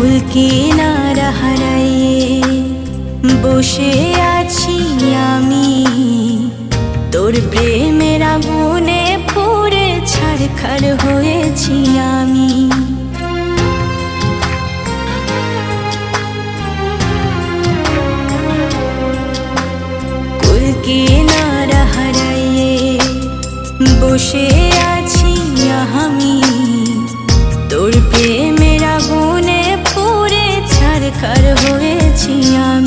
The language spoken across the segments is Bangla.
কুল কিনারা হারাইয়ে বসে আছি আমি। তোর প্রেমের আগুনে পুড়ে ছাড়খার হয়েছি আমি। কিনারা হারাইয়ে বসে আছি আমি। হয়েছি আমি।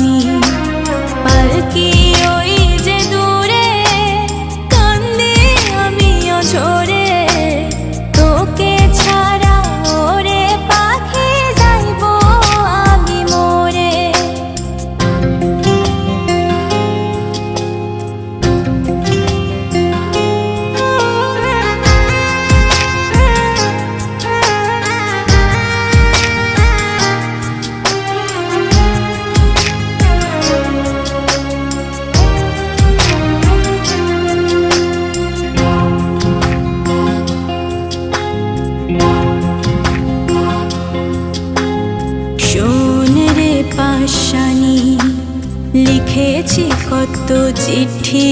লিখেছি কত চিঠি।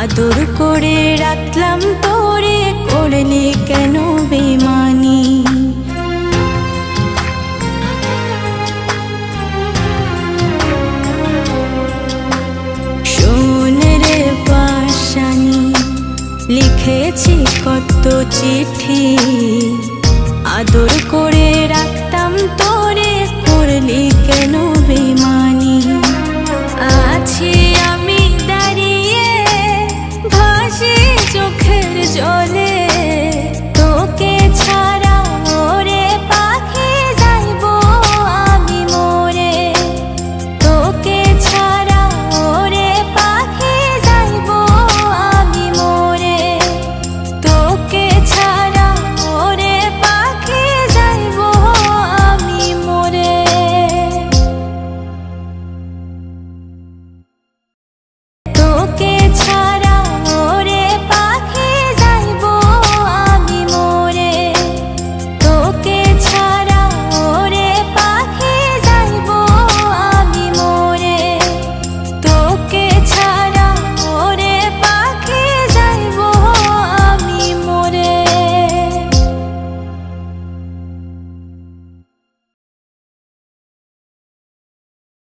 আদর করে রাখলাম তোরে, করলে কেন বেমানি? লিখেছি কত চিঠি। আদর করে